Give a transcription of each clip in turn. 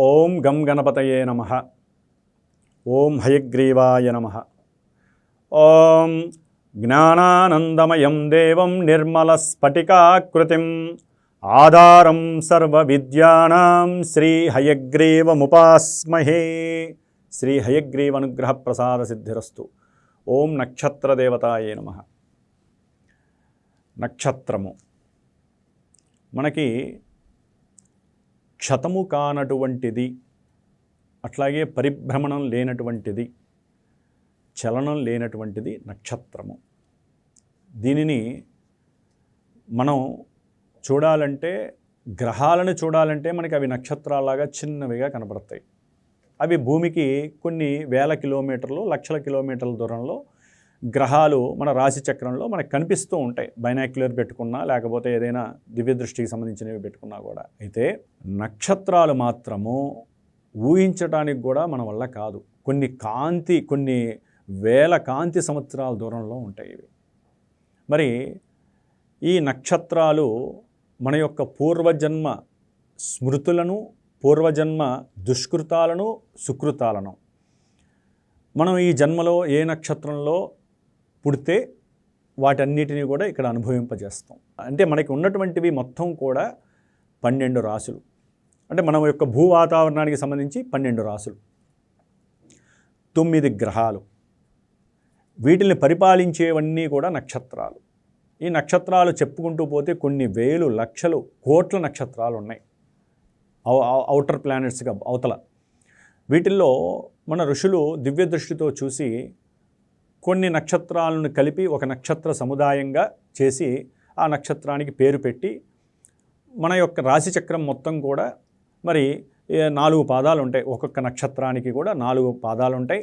ఓం గం గణపతయే నమ. ఓం హయగ్రీవాయ నమ. ఓం జ్ఞానానందమయం దేవం నిర్మలస్ఫటికాకృతిం ఆధారం సర్వవిద్యానాం శ్రీ హయగ్రీవముపాస్మహే. శ్రీ హయగ్రీవనుగ్రహ ప్రసాద సిద్ధిరస్తు. ఓం నక్షత్రదేవతాయే నమ. నక్షత్రము. మనకి క్షతము కానటువంటిది అట్లాగే పరిభ్రమణం లేనటువంటిది చలనం లేనటువంటిది నక్షత్రము. దీనిని మనం చూడాలంటే గ్రహాలను చూడాలంటే మనకి అవి నక్షత్రాలాగా చిన్నవిగా కనబడతాయి అవి భూమికి కొన్ని వేల కిలోమీటర్లు లక్షల కిలోమీటర్ల దూరంలో గ్రహాలు మన రాశి చక్రంలో మనకు కనిపిస్తూ ఉంటాయి. బైనాక్యులర్ పెట్టుకున్నా లేకపోతే ఏదైనా దివ్య దృష్టికి సంబంధించినవి పెట్టుకున్నా కూడా. అయితే నక్షత్రాలు మాత్రము ఊహించడానికి కూడా మన వల్ల కాదు. కొన్ని కాంతి కొన్ని వేల కాంతి సంవత్సరాల దూరంలో ఉంటాయి ఇవి. మరి ఈ నక్షత్రాలు మన యొక్క పూర్వజన్మ స్మృతులను పూర్వజన్మ దుష్కృతాలను సుకృతాలను. మనం ఈ జన్మలో ఏ నక్షత్రంలో పుడితే వాటన్నిటిని కూడా ఇక్కడ అనుభవింపజేస్తాం. అంటే మనకి ఉన్నటువంటివి మొత్తం కూడా పన్నెండు రాసులు. అంటే మన యొక్క భూ వాతావరణానికి సంబంధించి పన్నెండు రాసులు. తొమ్మిది గ్రహాలు. వీటిని పరిపాలించేవన్నీ కూడా నక్షత్రాలు. ఈ నక్షత్రాలు చెప్పుకుంటూ పోతే కొన్ని వేలు లక్షలు కోట్ల నక్షత్రాలు ఉన్నాయి. అవుటర్ ప్లానెట్స్గా అవతల. వీటిల్లో మన ఋషులు దివ్య దృష్టితో చూసి కొన్ని నక్షత్రాలను కలిపి ఒక నక్షత్ర సముదాయంగా చేసి ఆ నక్షత్రానికి పేరు పెట్టి మన యొక్క రాశి చక్రం మొత్తం కూడా మరి నాలుగు పాదాలు ఉంటాయి. ఒక్కొక్క నక్షత్రానికి కూడా నాలుగు పాదాలు ఉంటాయి.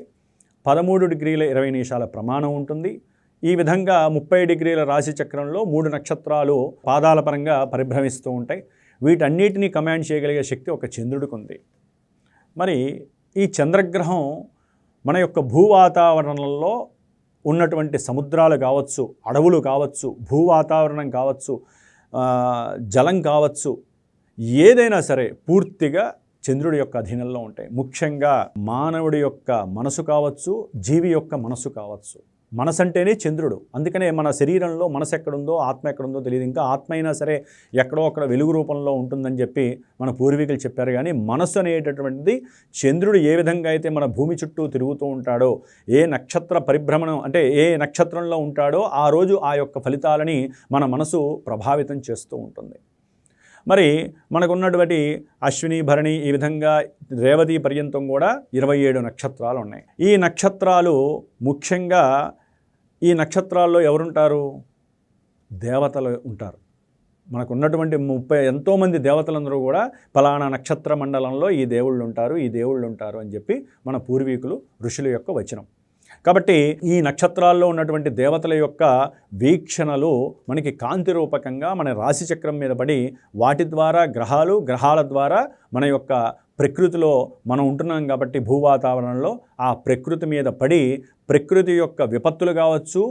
పదమూడు డిగ్రీల ఇరవై నిమిషాల ప్రమాణం ఉంటుంది. ఈ విధంగా ముప్పై డిగ్రీల రాశి చక్రంలో మూడు నక్షత్రాలు పాదాల పరంగా పరిభ్రమిస్తూ ఉంటాయి. వీటన్నిటినీ కమాండ్ చేయగలిగే శక్తి ఒక చంద్రుడికి ఉంది. మరి ఈ చంద్రగ్రహం మన యొక్క భూ వాతావరణంలో ఉన్నటువంటి సముద్రాలు కావచ్చు అడవులు కావచ్చు భూ వాతావరణం కావచ్చు జలం కావచ్చు ఏదైనా సరే పూర్తిగా చంద్రుడి యొక్క అధీనంలో ఉంటాయి. ముఖ్యంగా మానవుడి యొక్క మనసు కావచ్చు జీవి యొక్క మనసు కావచ్చు. మనసు అంటేనే చంద్రుడు. అందుకనే మన శరీరంలో మనసు ఎక్కడుందో ఆత్మ ఎక్కడుందో తెలియదు. ఇంకా ఆత్మ అయినా సరే ఎక్కడో అక్కడ వెలుగు రూపంలో ఉంటుందని చెప్పి మన పూర్వీకులు చెప్పారు. కానీ మనస్సు అనేటటువంటిది చంద్రుడు ఏ విధంగా అయితే మన భూమి చుట్టూ తిరుగుతూ ఉంటాడో ఏ నక్షత్ర పరిభ్రమణం అంటే ఏ నక్షత్రంలో ఉంటాడో ఆ రోజు ఆ యొక్క ఫలితాలని మన మనసు ప్రభావితం చేస్తూ ఉంటుంది. మరి మనకున్నటువంటి అశ్విని భరణి ఈ విధంగా రేవతి పర్యంతం కూడా ఇరవై ఏడు నక్షత్రాలు ఉన్నాయి. ఈ నక్షత్రాలు ముఖ్యంగా ఈ నక్షత్రాల్లో ఎవరుంటారు? దేవతలు ఉంటారు. మనకు ఉన్నటువంటి ముప్పై ఎంతోమంది దేవతలందరూ కూడా ఫలానా నక్షత్ర మండలంలో ఈ దేవుళ్ళు ఉంటారు ఈ దేవుళ్ళు ఉంటారు అని చెప్పి మన పూర్వీకులు ఋషుల యొక్క వచనం. కాబట్టి ఈ నక్షత్రాల్లో ఉన్నటువంటి దేవతల యొక్క వీక్షణలు మనకి కాంతి రూపకంగా మన రాశి చక్రం మీద పడి వాటి ద్వారా గ్రహాలు గ్రహాల ద్వారా మన యొక్క ప్రకృతిలో మనం ఉంటున్నాం కాబట్టి భూ వాతావరణంలో ఆ ప్రకృతి మీద పడి ప్రకృతి యొక్క విపత్తులు కావచ్చు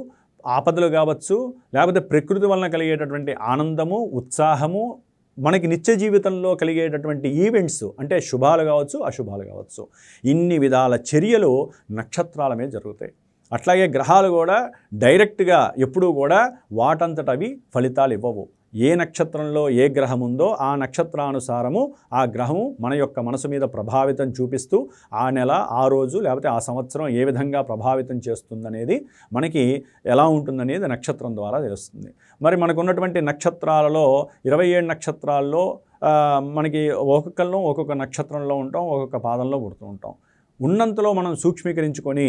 ఆపదలు కావచ్చు లేకపోతే ప్రకృతి వలన కలిగేటటువంటి ఆనందము ఉత్సాహము మనకి నిత్య జీవితంలో కలిగేటటువంటి ఈవెంట్స్ అంటే శుభాలు కావచ్చు అశుభాలు కావచ్చు. ఇన్ని విధాల చర్యలు నక్షత్రాల మీద జరుగుతాయి. అట్లాగే గ్రహాలు కూడా డైరెక్ట్గా ఎప్పుడూ కూడా వాటంతట అవి ఫలితాలు ఇవ్వవు. ఏ నక్షత్రంలో ఏ గ్రహం ఉందో ఆ నక్షత్రానుసారము ఆ గ్రహము మన యొక్క మనసు మీద ప్రభావితం చూపిస్తూ ఆ నెల ఆ రోజు లేకపోతే ఆ సంవత్సరం ఏ విధంగా ప్రభావితం చేస్తుందనేది మనకి ఎలా ఉంటుందనేది నక్షత్రం ద్వారా తెలుస్తుంది. మరి మనకున్నటువంటి నక్షత్రాలలో ఇరవై ఏడు నక్షత్రాల్లో మనకి ఒక్కొక్కరిలో ఒక్కొక్క నక్షత్రంలో ఉంటాం ఒక్కొక్క పాదంలో పుడుతూ ఉంటాం. ఉన్నంతలో మనం సూక్ష్మీకరించుకొని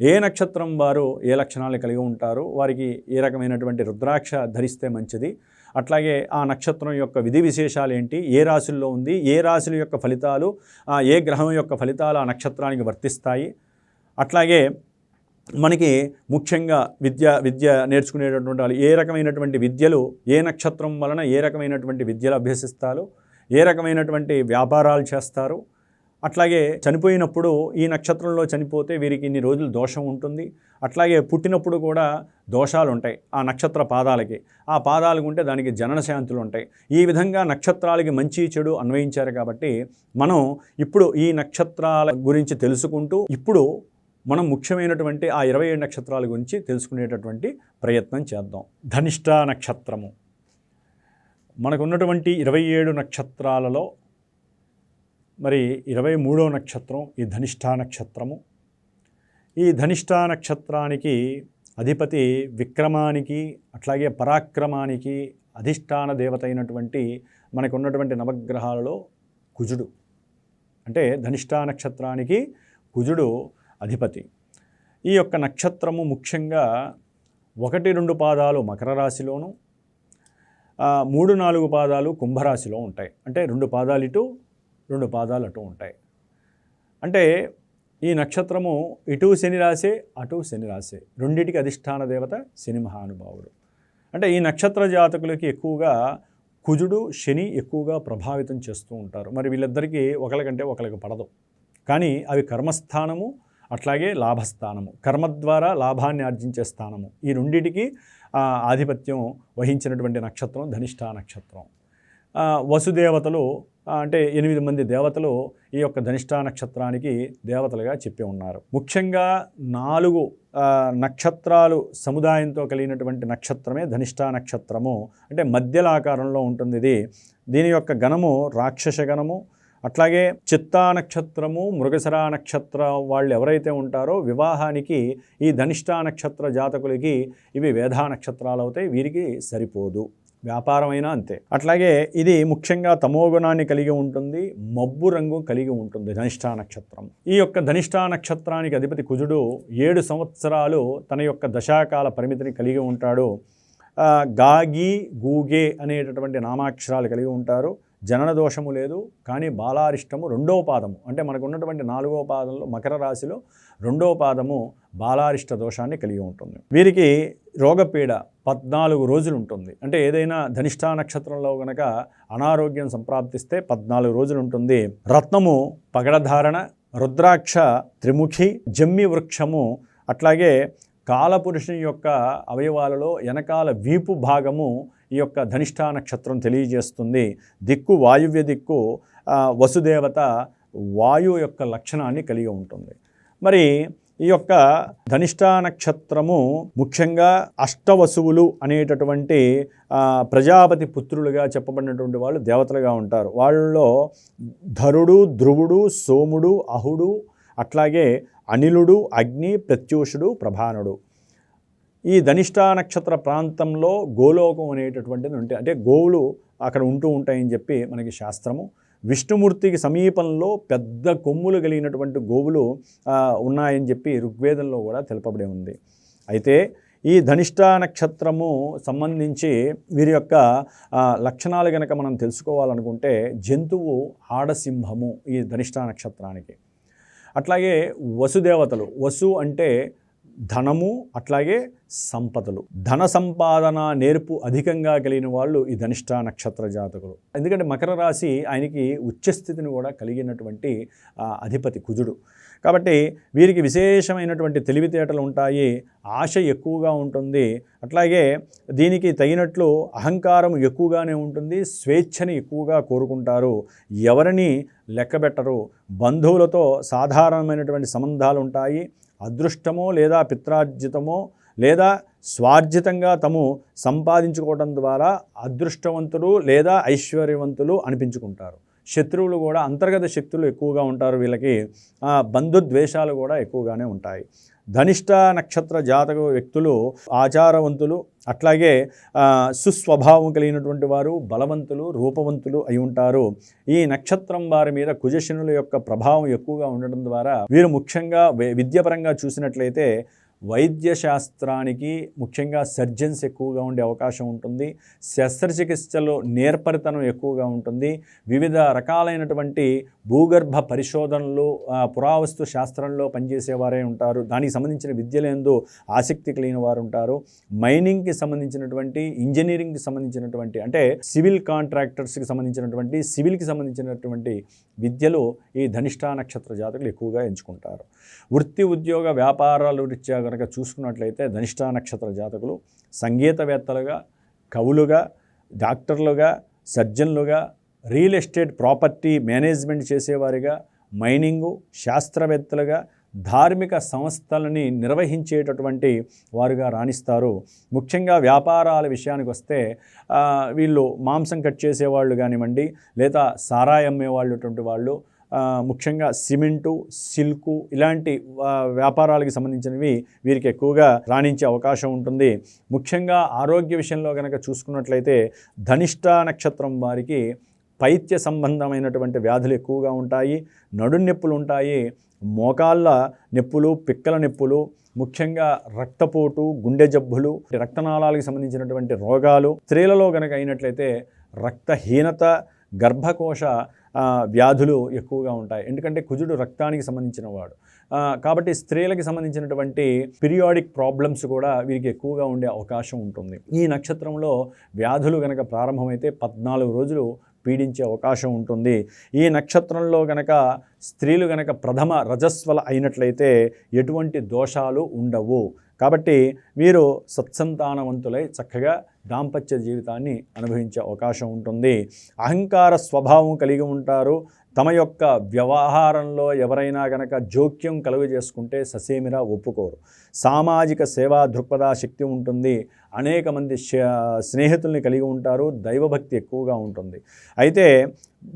ఏ నక్షత్రం వారు ఏ లక్షణాలు కలిగి ఉంటారు వారికి ఏ రకమైనటువంటి రుద్రాక్ష ధరిస్తే మంచిది అట్లాగే ఆ నక్షత్రం యొక్క విధి విశేషాలు ఏంటి? ఏ రాశుల్లో ఉంది? ఏ రాశుల యొక్క ఫలితాలు? ఆ ఏ గ్రహం యొక్క ఫలితాలు ఆ నక్షత్రానికి వర్తిస్తాయి? అట్లాగే మనకి ముఖ్యంగా విద్య విద్య నేర్చుకునేటటువంటి వాళ్ళు ఏ రకమైనటువంటి విద్యలు ఏ నక్షత్రం వలన ఏ రకమైనటువంటి విద్యలు అభ్యసిస్తారు? ఏ రకమైనటువంటి వ్యాపారాలు చేస్తారు? అట్లాగే చనిపోయినప్పుడు ఈ నక్షత్రంలో చనిపోతే వీరికి ఇన్ని రోజులు దోషం ఉంటుంది. అట్లాగే పుట్టినప్పుడు కూడా దోషాలు ఉంటాయి ఆ నక్షత్ర పాదాలకి. ఆ పాదాలు ఉంటే దానికి జనన శాంతులు ఉంటాయి ఈ విధంగా నక్షత్రాలకి మంచి చెడు అన్వయించారు కాబట్టి మనం ఇప్పుడు ఈ నక్షత్రాల గురించి తెలుసుకుంటూ ఇప్పుడు మనం ముఖ్యమైనటువంటి ఆ ఇరవై ఏడు నక్షత్రాల గురించి తెలుసుకునేటటువంటి ప్రయత్నం చేద్దాం. ధనిష్ట నక్షత్రము. మనకున్నటువంటి ఇరవై ఏడు నక్షత్రాలలో మరి ఇరవై మూడో నక్షత్రం ఈ ధనిష్ఠా నక్షత్రము. ఈ ధనిష్ఠా నక్షత్రానికి అధిపతి విక్రమానికి అట్లాగే పరాక్రమానికి అధిష్టాన దేవత అయినటువంటి మనకు ఉన్నటువంటి నవగ్రహాలలో కుజుడు. అంటే ధనిష్ఠా నక్షత్రానికి కుజుడు అధిపతి. ఈ యొక్క నక్షత్రము ముఖ్యంగా ఒకటి రెండు పాదాలు మకర రాశిలోను మూడు నాలుగు పాదాలు కుంభరాశిలో ఉంటాయి. అంటే రెండు పాదాలు ఇటు రెండు పాదాలు అటు ఉంటాయి. అంటే ఈ నక్షత్రము ఇటు శని రాసే అటు శని రాసే రెండిటికి అధిష్టాన దేవత శని మహానుభావుడు. అంటే ఈ నక్షత్ర జాతకులకి ఎక్కువగా కుజుడు శని ఎక్కువగా ప్రభావితం చేస్తూ ఉంటారు. మరి వీళ్ళిద్దరికీ ఒకరికంటే ఒకరికి పడదు. కానీ అవి కర్మస్థానము అట్లాగే లాభస్థానము కర్మ ద్వారా లాభాన్ని ఆర్జించే స్థానము. ఈ రెండిటికి ఆధిపత్యం వహించినటువంటి నక్షత్రం ధనిష్టా నక్షత్రం. వసుదేవతలు అంటే ఎనిమిది మంది దేవతలు ఈ యొక్క ధనిష్ఠా నక్షత్రానికి దేవతలుగా చెప్పి ఉన్నారు. ముఖ్యంగా నాలుగు నక్షత్రాలు సముదాయంతో కలిగినటువంటి నక్షత్రమే ధనిష్ఠా నక్షత్రము. అంటే మధ్యల ఆకారంలో ఉంటుంది ఇది. దీని యొక్క గణము రాక్షస గణము అట్లాగే చిత్తా నక్షత్రము మృగశరా నక్షత్ర వాళ్ళు ఎవరైతే ఉంటారో వివాహానికి ఈ ధనిష్ఠా నక్షత్ర జాతకులకి ఇవి వేధా నక్షత్రాలు అవుతాయి వీరికి సరిపోదు. వ్యాపారమైనా అంతే. అట్లాగే ఇది ముఖ్యంగా తమోగుణాన్ని కలిగి ఉంటుంది మబ్బు రంగు కలిగి ఉంటుంది ధనిష్టా నక్షత్రం. ఈ యొక్క ధనిష్టా నక్షత్రానికి అధిపతి కుజుడు ఏడు సంవత్సరాలు తన యొక్క దశాకాల పరిమితిని కలిగి ఉంటాడు. గాగి గూగే అనేటటువంటి నామాక్షరాలు కలిగి ఉంటారు. జనన దోషము లేదు కానీ బాలారిష్టము రెండవ పాదము. అంటే మనకు ఉన్నటువంటి నాలుగవ పాదంలో మకర రాశిలో రెండవ పాదము బాలారిష్ట దోషాన్ని కలిగి ఉంటుంది. వీరికి రోగపీడ పద్నాలుగు రోజులు ఉంటుంది. అంటే ఏదైనా ధనిష్ఠా నక్షత్రంలో గనక అనారోగ్యం సంప్రాప్తిస్తే పద్నాలుగు రోజులు ఉంటుంది. రత్నము పగడధారణ రుద్రాక్ష త్రిముఖి జమ్మి వృక్షము అట్లాగే కాలపురుషుని యొక్క అవయవాలలో వెనకాల వీపు భాగము ఈ యొక్క ధనిష్ఠా నక్షత్రం తెలియజేస్తుంది. దిక్కు వాయువ్య దిక్కు వసుదేవత వాయువు యొక్క లక్షణాన్ని కలిగి ఉంటుంది. మరి ఈ యొక్క ధనిష్ఠా నక్షత్రము ముఖ్యంగా అష్టవసువులు అనేటటువంటి ప్రజాపతి పుత్రులుగా చెప్పబడినటువంటి వాళ్ళు దేవతలుగా ఉంటారు. వాళ్ళలో ధరుడు ధ్రువుడు సోముడు అహుడు అట్లాగే అనిలుడు అగ్ని ప్రత్యూషుడు ప్రభానుడు. ఈ ధనిష్ఠా నక్షత్ర ప్రాంతంలో గోలోకం అనేటటువంటిది ఉంటాయి అంటే గోవులు అక్కడ ఉంటూ ఉంటాయని చెప్పి మనకి శాస్త్రము. విష్ణుమూర్తికి సమీపంలో పెద్ద కొమ్ములు కలిగినటువంటి గోవులు ఉన్నాయని చెప్పి ఋగ్వేదంలో కూడా తెలుపబడి ఉంది. అయితే ఈ ధనిష్ఠా నక్షత్రము సంబంధించి వీరి యొక్క లక్షణాలు కనుక మనం తెలుసుకోవాలనుకుంటే జంతువు ఆడసింహము ఈ ధనిష్ఠా నక్షత్రానికి. అట్లాగే వసుదేవతలు వసు అంటే ధనము అట్లాగే సంపదలు. ధన సంపాదన నేర్పు అధికంగా కలిగిన వాళ్ళు ఈ ధనిష్ట నక్షత్ర జాతకులు. ఎందుకంటే మకర రాశి ఆయనకి ఉచ్చస్థితిని కూడా కలిగినటువంటి అధిపతి కుజుడు. కాబట్టి వీరికి విశేషమైనటువంటి తెలివితేటలు ఉంటాయి ఆశ ఎక్కువగా ఉంటుంది. అట్లాగే దీనికి తగినట్లు అహంకారం ఎక్కువగానే ఉంటుంది స్వేచ్ఛని ఎక్కువగా కోరుకుంటారు. ఎవరిని లెక్కబెట్టరు బంధువులతో సాధారణమైనటువంటి సంబంధాలు ఉంటాయి. అదృష్టమో లేదా పిత్రార్జితమో లేదా స్వార్జితంగా తము సంపాదించుకోవడం ద్వారా అదృష్టవంతులు లేదా ఐశ్వర్యవంతులు అనిపించుకుంటారు. శత్రువులు కూడా అంతర్గత శక్తులు ఎక్కువగా ఉంటారు. వీళ్ళకి ఆ, బంధుద్వేషాలు కూడా ఎక్కువగానే ఉంటాయి. ధనిష్ట నక్షత్ర జాతక వ్యక్తులు ఆచారవంతులు అట్లాగే సుస్వభావం కలిగినటువంటి వారు బలవంతులు రూపవంతులు అయి ఉంటారు. ఈ నక్షత్రం వారి మీద కుజశనుల యొక్క ప్రభావం ఎక్కువగా ఉండడం ద్వారా వీరు ముఖ్యంగా వి- చూసినట్లయితే వైద్య శాస్త్రానికి ముఖ్యంగా సర్జన్స్ ఎక్కువగా ఉండే అవకాశం ఉంటుంది. శస్త్రచికిత్సలో నేర్పరితనం ఎక్కువగా ఉంటుంది. వివిధ రకాలైనటువంటి భూగర్భ పరిశోధనలు పురావస్తు శాస్త్రంలో పనిచేసేవారే ఉంటారు. దానికి సంబంధించిన విద్యలందు ఆసక్తి కలిగిన వారు ఉంటారు. మైనింగ్కి సంబంధించినటువంటి ఇంజనీరింగ్కి సంబంధించినటువంటి అంటే సివిల్ కాంట్రాక్టర్స్కి సంబంధించినటువంటి సివిల్కి సంబంధించినటువంటి విద్యలు ఈ ధనిష్టా నక్షత్ర జాతకులు ఎక్కువగా ఎంచుకుంటారు. వృత్తి ఉద్యోగ వ్యాపారాలు రీత్యా కనుక చూసుకున్నట్లయితే ధనిష్టా నక్షత్ర జాతకులు సంగీతవేత్తలుగా కవులుగా డాక్టర్లుగా సర్జన్లుగా రియల్ ఎస్టేట్ ప్రాపర్టీ మేనేజ్మెంట్ చేసేవారిగా మైనింగు శాస్త్రవేత్తలుగా ధార్మిక సంస్థలని నిర్వహించేటటువంటి వారుగా రాణిస్తారు. ముఖ్యంగా వ్యాపారాల విషయానికి వస్తే వీళ్ళు మాంసం కట్ చేసేవాళ్ళు కానివ్వండి లేదా సారాయి అమ్మేవాళ్ళటువంటి వాళ్ళు ముఖ్యంగా సిమెంటు సిల్కు ఇలాంటి వ్యాపారాలకు సంబంధించినవి వీరికి ఎక్కువగా రాణించే అవకాశం ఉంటుంది. ముఖ్యంగా ఆరోగ్య విషయంలో కనుక చూసుకున్నట్లయితే ధనిష్ట నక్షత్రం వారికి పైత్య సంబంధమైనటువంటి వ్యాధులు ఎక్కువగా ఉంటాయి నడు నొప్పులు ఉంటాయి మోకాళ్ళ నొప్పులు పిక్కల నొప్పులు ముఖ్యంగా రక్తపోటు గుండె జబ్బులు రక్తనాళాలకు సంబంధించినటువంటి రోగాలు స్త్రీలలో కనుక అయినట్లయితే రక్తహీనత గర్భకోశ వ్యాధులు ఎక్కువగా ఉంటాయి. ఎందుకంటే కుజుడు రక్తానికి సంబంధించిన వాడు కాబట్టి స్త్రీలకు సంబంధించినటువంటి పీరియాడిక్ ప్రాబ్లమ్స్ కూడా వీరికి ఎక్కువగా ఉండే అవకాశం ఉంటుంది. ఈ నక్షత్రంలో వ్యాధులు కనుక ప్రారంభమైతే పద్నాలుగు రోజులు పీడించే అవకాశం ఉంటుంది. ఈ నక్షత్రంలో గనక స్త్రీలు గనక ప్రథమ రజస్వల అయినట్లయితే ఎటువంటి దోషాలు ఉండవు. కాబట్టి వీరు సత్సంతానవంతులై చక్కగా దాంపత్య జీవితాన్ని అనుభవించే అవకాశం ఉంటుంది. అహంకార స్వభావం కలిగి ఉంటారు. తమ యొక్క వ్యవహారంలో ఎవరైనా గనక జోక్యం కలుగజేసుకుంటే ససేమిరా ఒప్పుకోరు. సామాజిక సేవా దృక్పథ శక్తి ఉంటుంది. అనేక మంది శ- స్నేహితుల్ని కలిగి ఉంటారు. దైవభక్తి ఎక్కువగా ఉంటుంది. అయితే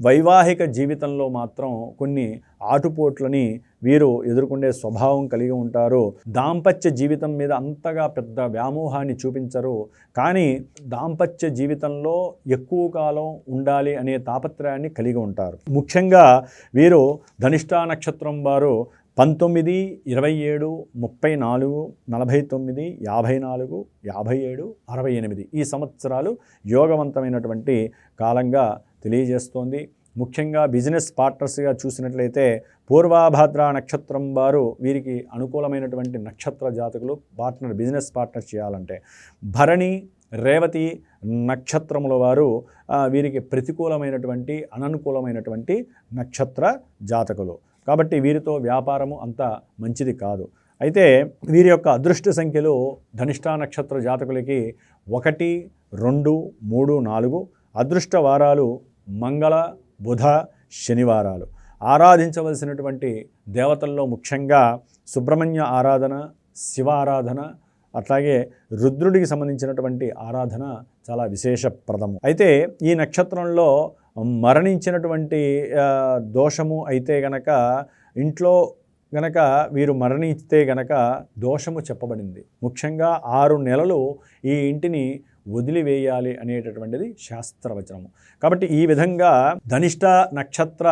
వైవాహిక జీవితంలో మాత్రం కొన్ని ఆటుపోట్లని వీరు ఎదుర్కొనే స్వభావం కలిగి ఉంటారు. దాంపత్య జీవితం మీద అంతగా పెద్ద వ్యామోహాన్ని చూపించరు. కానీ దాంపత్య జీవితంలో ఎక్కువ కాలం ఉండాలి అనే తాపత్రయాన్ని కలిగి ఉంటారు. ముఖ్యంగా వీరు ధనిష్టా నక్షత్రం వారు పంతొమ్మిది ఇరవై ఏడు ముప్పై నాలుగు నలభై తొమ్మిది యాభై నాలుగు యాభై ఏడు అరవై ఎనిమిది ఈ సంవత్సరాలు యోగవంతమైనటువంటి కాలంగా తెలియజేస్తోంది. ముఖ్యంగా బిజినెస్ పార్ట్నర్స్గా చూసినట్లయితే పూర్వాభాద్ర నక్షత్రం వారు వీరికి అనుకూలమైనటువంటి నక్షత్ర జాతకులు పార్ట్నర్ బిజినెస్ పార్ట్నర్ చేయాలంటే. భరణి రేవతి నక్షత్రముల వారు వీరికి ప్రతికూలమైనటువంటి అననుకూలమైనటువంటి నక్షత్ర జాతకులు. కాబట్టి వీరితో వ్యాపారము అంత మంచిది కాదు. అయితే వీరి యొక్క అదృష్ట సంఖ్యలు ధనిష్టా నక్షత్ర జాతకులకి ఒకటి రెండు మూడు నాలుగు. అదృష్ట వారాలు మంగళ బుధ శనివారాలు. ఆరాధించవలసినటువంటి దేవతల్లో ముఖ్యంగా సుబ్రహ్మణ్య ఆరాధన శివ ఆరాధన అట్లాగే రుద్రుడికి సంబంధించినటువంటి ఆరాధన చాలా విశేషప్రదము. అయితే ఈ నక్షత్రంలో మరణించినటువంటి దోషము అయితే గనక ఇంట్లో గనక వీరు మరణిస్తే గనక దోషము చెప్పబడింది. ముఖ్యంగా ఆరు నెలలు ఈ ఇంటిని వదిలివేయాలి అనేటటువంటిది శాస్త్రవచనము. కాబట్టి ఈ విధంగా ధనిష్ట నక్షత్ర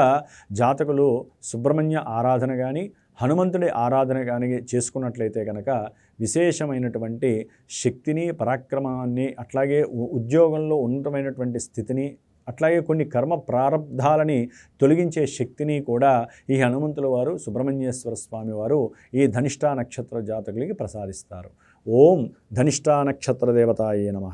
జాతకులు సుబ్రహ్మణ్య ఆరాధన కానీ హనుమంతుడి ఆరాధన కానీ చేసుకున్నట్లయితే కనుక విశేషమైనటువంటి శక్తిని పరాక్రమాన్ని అట్లాగే ఉ- ఉద్యోగంలో ఉన్నతమైనటువంటి స్థితిని అట్లాగే కొన్ని కర్మ ప్రారంధాలని తొలగించే శక్తిని కూడా ఈ హనుమంతుల వారు సుబ్రహ్మణ్యేశ్వర స్వామి వారు ఈ ధనిష్టా నక్షత్ర జాతకులకి ప్రసాదిస్తారు. ఓం ధనిష్టా నక్షత్ర దేవతాయే నమ.